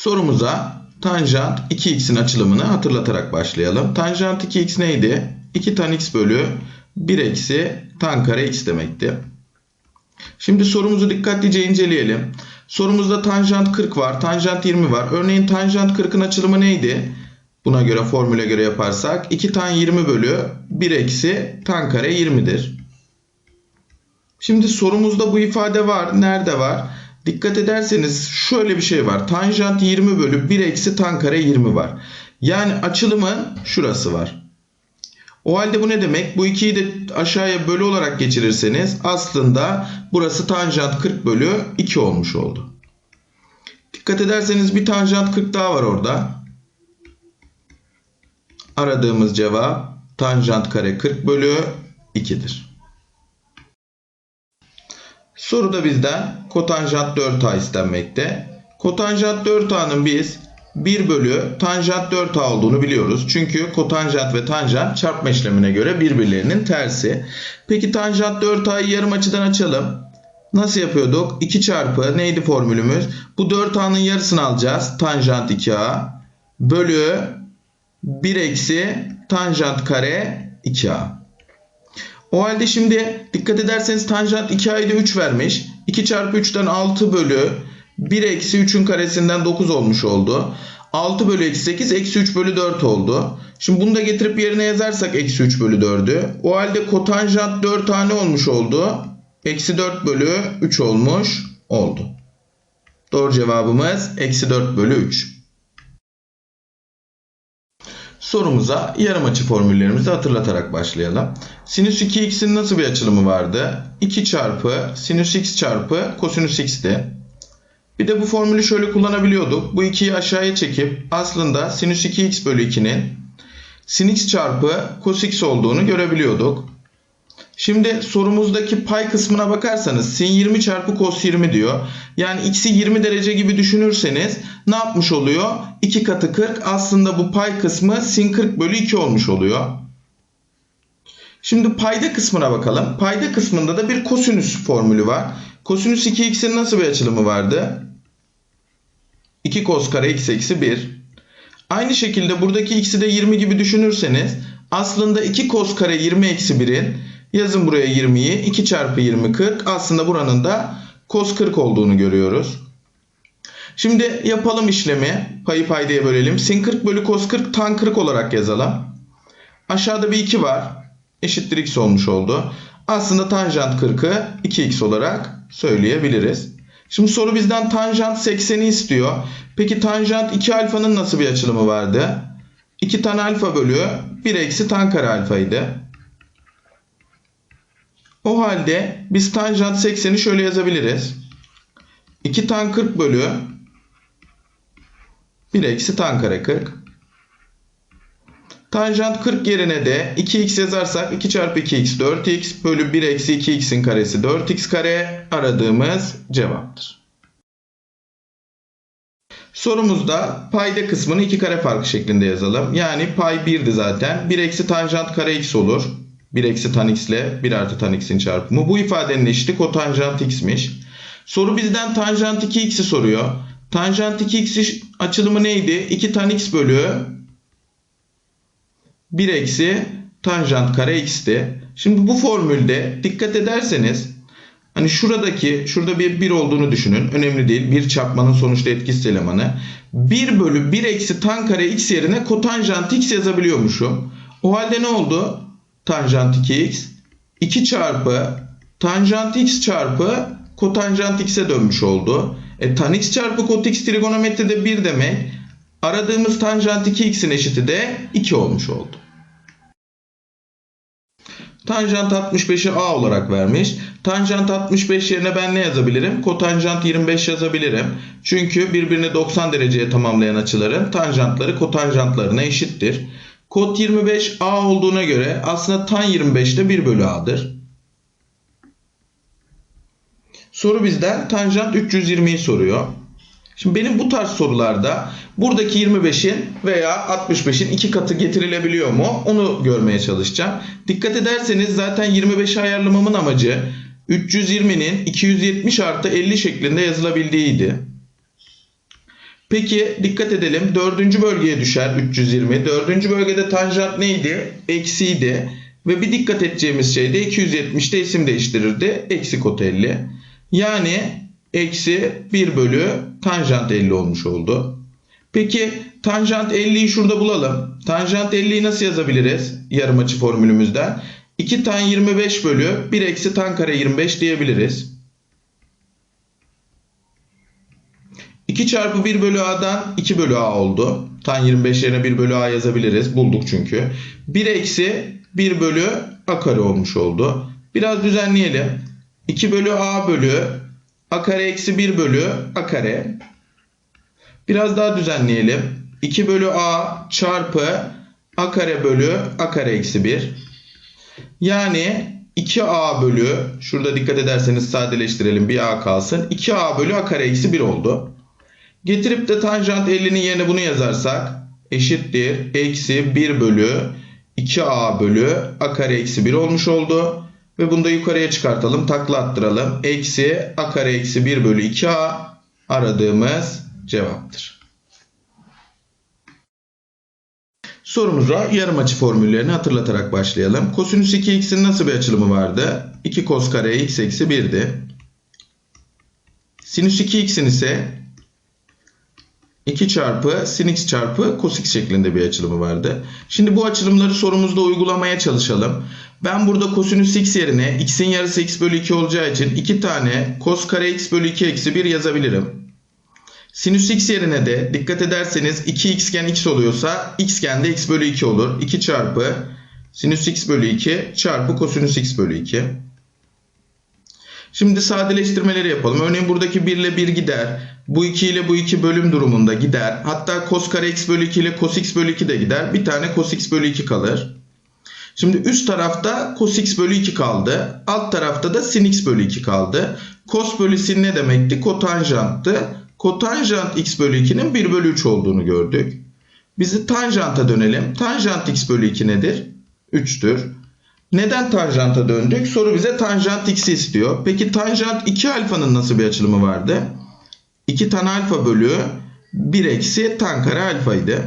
Sorumuza tanjant 2x'in açılımını hatırlatarak başlayalım. Tanjant 2x neydi? 2 tan x bölü 1 eksi tan kare x demekti. Şimdi sorumuzu dikkatlice inceleyelim. Sorumuzda tanjant 40 var, tanjant 20 var. Örneğin tanjant 40'ın açılımı neydi? Buna göre formüle göre yaparsak 2 tan 20 bölü 1 eksi tan kare 20'dir. Şimdi sorumuzda bu ifade var. Nerede var? Dikkat ederseniz şöyle bir şey var. Tanjant 20 bölü 1 eksi tan kare 20 var. Yani açılımın şurası var. O halde bu ne demek? Bu ikiyi de aşağıya bölü olarak geçirirseniz aslında burası tanjant 40 bölü 2 olmuş oldu. Dikkat ederseniz bir tanjant 40 daha var orada. Aradığımız cevap tanjant kare 40 bölü 2'dir. Soruda bizden kotanjant 4A istenmekte. Kotanjant 4A'nın biz 1 bölü tanjant 4A olduğunu biliyoruz. Çünkü kotanjant ve tanjant çarpma işlemine göre birbirlerinin tersi. Peki tanjant 4A'yı yarım açıdan açalım. Nasıl yapıyorduk? 2 çarpı neydi formülümüz? Bu 4A'nın yarısını alacağız. Tanjant 2A bölü 1 eksi tanjant kare 2A. O halde şimdi dikkat ederseniz tanjant 2a'yı da 3 vermiş. 2 çarpı 3'ten 6 bölü 1 eksi 3'ün karesinden 9 olmuş oldu. 6 bölü eksi 8 eksi 3 bölü 4 oldu. Şimdi bunu da getirip yerine yazarsak eksi 3 bölü 4'ü. O halde kotanjant 4 tane olmuş oldu. Eksi 4 bölü 3 olmuş oldu. Doğru cevabımız eksi 4 bölü 3. Sorumuza yarım açı formüllerimizi hatırlatarak başlayalım. Sinüs 2x'in nasıl bir açılımı vardı? 2 çarpı sinüs x çarpı kosinüs x'ti. Bir de bu formülü şöyle kullanabiliyorduk. Bu 2'yi aşağıya çekip aslında sinüs 2x bölü 2'nin sin x çarpı cos x olduğunu görebiliyorduk. Şimdi sorumuzdaki pay kısmına bakarsanız sin 20 çarpı cos 20 diyor. Yani x'i 20 derece gibi düşünürseniz ne yapmış oluyor? 2 katı 40 aslında bu pay kısmı sin 40 bölü 2 olmuş oluyor. Şimdi payda kısmına bakalım. Payda kısmında da bir kosinüs formülü var. Kosinüs 2x'in nasıl bir açılımı vardı? 2 cos kare x eksi 1. Aynı şekilde buradaki x'i de 20 gibi düşünürseniz aslında 2 cos kare 20 eksi 1'in yazın buraya 20'yi 2 çarpı 20 40 aslında buranın da cos 40 olduğunu görüyoruz. Şimdi yapalım işlemi. Payı paydaya bölelim. Sin 40 bölü cos 40 tan 40 olarak yazalım. Aşağıda bir 2 var. Eşittir x olmuş oldu. Aslında tanjant 40'ı 2x olarak söyleyebiliriz. Şimdi soru bizden tanjant 80'i istiyor. Peki tanjant 2 alfanın nasıl bir açılımı vardı? 2 tan alfa bölü 1 eksi tan kare alfaydı. O halde biz tanjant 80'i şöyle yazabiliriz. 2 tan 40 bölü 1 eksi tan kare 40. Tanjant 40 yerine de 2x yazarsak 2 çarpı 2x 4x bölü 1 eksi 2x'in karesi 4x kare aradığımız cevaptır. Sorumuzda payda kısmını iki kare farkı şeklinde yazalım. Yani pay 1'di zaten. 1 eksi tanjant kare x olur. 1 eksi tan x ile 1 artı tan x'in çarpımı. Bu ifadenin eşiti kotanjant x'miş. Soru bizden tanjant 2x'i soruyor. Tanjant 2x açılımı neydi? 2 tan x bölü 1 eksi tanjant kare x'ti. Şimdi bu formülde dikkat ederseniz hani şuradaki şurada bir 1 olduğunu düşünün. Önemli değil. Bir çarpmanın sonuçta etkisiz elemanı. 1 bölü 1 eksi tan kare x yerine kotanjant x yazabiliyormuşum. O halde ne oldu? Tanjant 2x 2 çarpı tanjant x çarpı kotanjant x'e dönmüş oldu. E, tan x çarpı kot x trigonometride 1 demek. Aradığımız tanjant 2x'in eşiti de 2 olmuş oldu. Tanjant 65'i A olarak vermiş. Tanjant 65 yerine ben ne yazabilirim? Kotanjant 25 yazabilirim. Çünkü birbirini 90 dereceye tamamlayan açıların tanjantları kotanjantlarına eşittir. Kot 25 A olduğuna göre aslında tan 25 de 1 bölü A'dır. Soru bizden tanjant 320'yi soruyor. Şimdi benim bu tarz sorularda buradaki 25'in veya 65'in iki katı getirilebiliyor mu? Onu görmeye çalışacağım. Dikkat ederseniz zaten 25'i ayarlamamın amacı 320'nin 270 artı 50 şeklinde yazılabildiğiydi. Peki dikkat edelim. Dördüncü bölgeye düşer 320. Dördüncü bölgede tanjant neydi? Eksiydi. Ve bir dikkat edeceğimiz şey de 270'te isim değiştirirdi. Eksi kot 50. Yani eksi 1 bölü tanjant 50 olmuş oldu. Peki tanjant 50'yi şurada bulalım. Tanjant 50'yi nasıl yazabiliriz yarım açı formülümüzden? 2 tan 25 bölü 1 eksi tan kare 25 diyebiliriz. 2 çarpı 1 bölü a'dan 2 bölü a oldu. Tan 25 yerine 1 bölü a yazabiliriz. Bulduk çünkü. 1 eksi 1 bölü a kare olmuş oldu. Biraz düzenleyelim. 2 bölü a bölü a kare eksi 1 bölü a kare. Biraz daha düzenleyelim. 2 bölü a çarpı a kare bölü a kare eksi 1. Yani 2a bölü şurada dikkat ederseniz sadeleştirelim bir a kalsın. 2a bölü a kare eksi 1 oldu. Getirip de tanjant 50'nin yerine bunu yazarsak eşittir eksi 1 bölü 2a bölü a kare eksi 1 olmuş oldu. Ve bunu da yukarıya çıkartalım takla attıralım. Eksi a kare eksi 1 bölü 2a aradığımız cevaptır. Sorumuza yarım açı formüllerini hatırlatarak başlayalım. Kosinüs 2x'in nasıl bir açılımı vardı? 2 kos kare x eksi 1'di. Sinüs 2x'in ise 2 çarpı sin x çarpı cos x şeklinde bir açılımı vardı. Şimdi bu açılımları sorumuzda uygulamaya çalışalım. Ben burada kosinüs x yerine x'in yarısı x bölü 2 olacağı için 2 tane cos kare x bölü 2 eksi 1 yazabilirim. Sinüs x yerine de dikkat ederseniz 2 xgen x oluyorsa xgen de x bölü 2 olur. 2 çarpı sinüs x bölü 2 çarpı kosinüs x bölü 2. Şimdi sadeleştirmeleri yapalım. Örneğin buradaki 1 ile 1 gider. Bu 2 ile bu 2 bölüm durumunda gider. Hatta cos kare x bölü 2 ile cos x bölü 2 de gider. Bir tane cos x bölü 2 kalır. Şimdi üst tarafta cos x bölü 2 kaldı. Alt tarafta da sin x bölü 2 kaldı. Cos bölü sin ne demekti? Kotanjanttı. Kotanjant x bölü 2'nin 1 bölü 3 olduğunu gördük. Bizi tanjanta dönelim. Tanjant x bölü 2 nedir? 3'tür. Neden tanjanta döndük? Soru bize tanjant x'i istiyor. Peki tanjant 2 alfanın nasıl bir açılımı vardı? 2 tan alfa bölü 1 eksi tan kare alfaydı.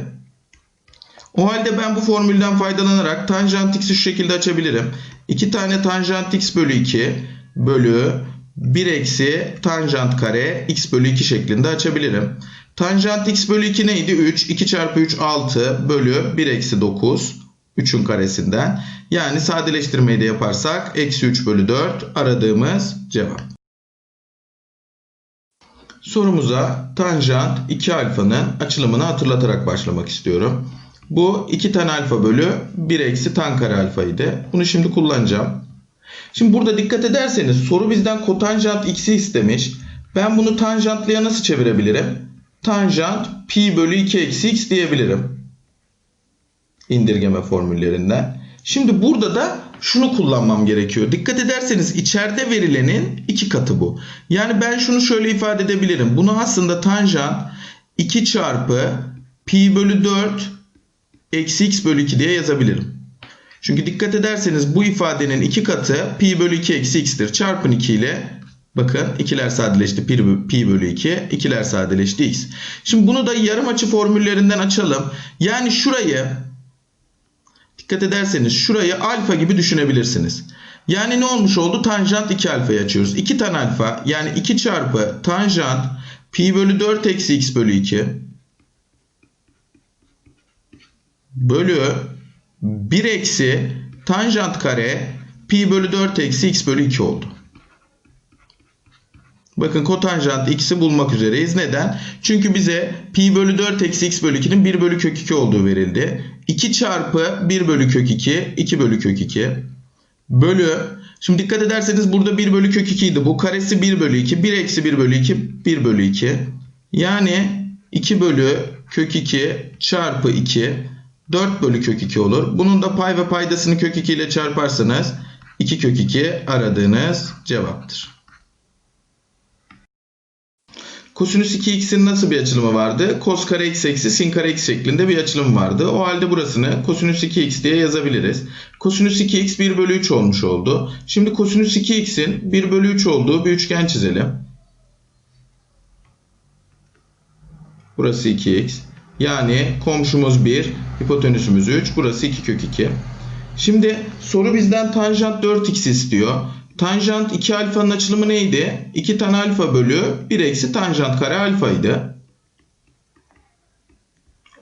O halde ben bu formülden faydalanarak tanjant x'i şu şekilde açabilirim. 2 tane tanjant x bölü 2 bölü 1 eksi tanjant kare x bölü 2 şeklinde açabilirim. Tanjant x bölü 2 neydi? 3. 2 çarpı 3 6 bölü 1 eksi 9. 3'ün karesinden. Yani sadeleştirmeyi de yaparsak eksi 3 bölü 4 aradığımız cevap. Sorumuza tanjant 2 alfanın açılımını hatırlatarak başlamak istiyorum. Bu 2 tan alfa bölü 1 eksi tan kare alfaydı. Bunu şimdi kullanacağım. Şimdi burada dikkat ederseniz soru bizden kotanjant x'i istemiş. Ben bunu tanjantlıya nasıl çevirebilirim? Tanjant pi bölü 2 eksi x diyebilirim. İndirgeme formüllerinden. Şimdi burada da şunu kullanmam gerekiyor. Dikkat ederseniz içeride verilenin iki katı bu. Yani ben şunu şöyle ifade edebilirim. Bunu aslında tanjant 2 çarpı pi bölü 4 eksi x bölü 2 diye yazabilirim. Çünkü dikkat ederseniz bu ifadenin iki katı pi bölü 2 eksi x'tir. Çarpın 2 ile bakın ikiler sadeleşti pi, bölü 2 ikiler sadeleşti x. Şimdi bunu da yarım açı formüllerinden açalım. Yani şurayı dikkat ederseniz şurayı alfa gibi düşünebilirsiniz. Yani ne olmuş oldu? Tanjant 2 alfayı açıyoruz. 2 tan alfa yani 2 çarpı tanjant pi bölü 4 eksi x bölü 2 bölü 1 eksi tanjant kare pi bölü 4 eksi x bölü 2 oldu. Bakın kotanjant x'i bulmak üzereyiz. Neden? Çünkü bize pi bölü 4 eksi x bölü 2'nin 1 bölü kök 2 olduğu verildi. 2 çarpı 1 bölü kök 2, 2 bölü kök 2 bölü Şimdi dikkat ederseniz burada 1 bölü kök 2 idi. Bu karesi 1 bölü 2. 1 eksi 1 bölü 2 1 bölü 2. Yani 2 bölü kök 2 çarpı 2 4 bölü kök 2 olur. Bunun da pay ve paydasını kök 2 ile çarparsanız 2 kök 2 aradığınız cevaptır. Kosinüs 2x'in nasıl bir açılımı vardı? Kos kare x eksi sin kare x şeklinde bir açılım vardı. O halde burasını kosinüs 2x diye yazabiliriz. Kosinüs 2x 1 bölü 3 olmuş oldu. Şimdi kosinüs 2x'in 1 bölü 3 olduğu bir üçgen çizelim. Burası 2x. Yani komşumuz 1, hipotenüsümüz 3. Burası 2 kök 2. Şimdi soru bizden tanjant 4x istiyor. Tanjant 2 alfanın açılımı neydi? 2 tan alfa bölü 1 eksi tanjant kare alfaydı.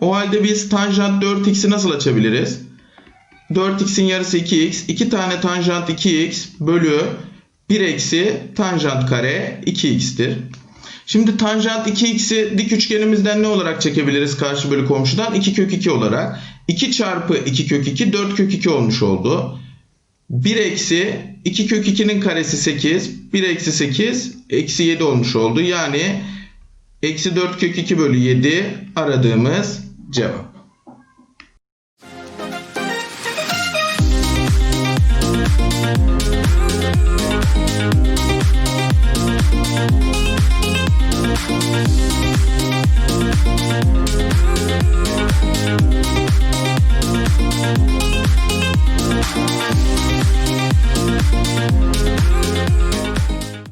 O halde biz tanjant 4x'i nasıl açabiliriz? 4x'in yarısı 2x. 2 tane tanjant 2x bölü 1 eksi tanjant kare 2x'tir. Şimdi tanjant 2x'i dik üçgenimizden ne olarak çekebiliriz karşı bölü komşudan? 2 kök 2 olarak. 2 çarpı 2 kök 2 4 kök 2 olmuş oldu. 1 eksi 2 kök 2'nin karesi 8. 1 eksi 8 eksi 7 olmuş oldu. Yani eksi 4 kök 2 bölü 7 aradığımız cevap.